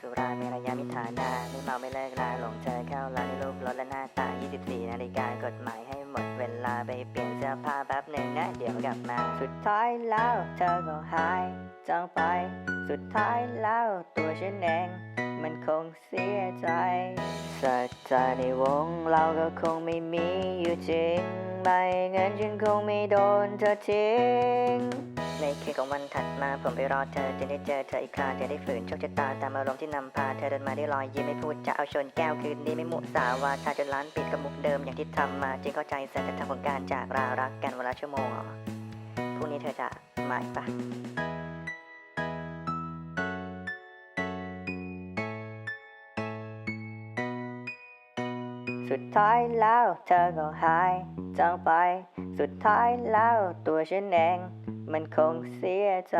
สุรามีระยะมิถานาไม่เมาไม่เลิกลาหลงเธอเข้าลานในรูปรถและหน้าตา 24 นาฬิกากฎหมายให้หมดเวลาไปเปลี่ยนเสื้อผ้าแป๊บหนึ่งนะ เดี๋ยวกลับมา สุดท้ายแล้วเธอก็หายจางไป สุดท้ายแล้วตัวฉันเอง มันคงเสียใจสัจจะในวงเราก็คงไม่มีอยู่จริง ไม่งั้นฉันคงไม่โดนเธอทิ้ง ในคืนของวันถัดมาผมไปรอเธอจะได้เจอเธออีกครั้งจะได้ฝืนโชคชะตาตามอารมณ์ที่นำพาเธอเดินมาได้รอยยิ้มไม่พูดจะเอาชนแก้วคืนนี้ไม่มุสาวาทาจนร้านปิดกับมุกเดิมอย่างที่ทำมาจึงเข้าใจสัจธรรมของการจากลารักกันเวละชั่วโมงอ๋อพรุ่งนี้เธอจะมาอีกปะ สุดท้ายแล้วเธอก็หายจางไป สุดท้ายแล้วตัวฉันเอง มันคงเสียใจ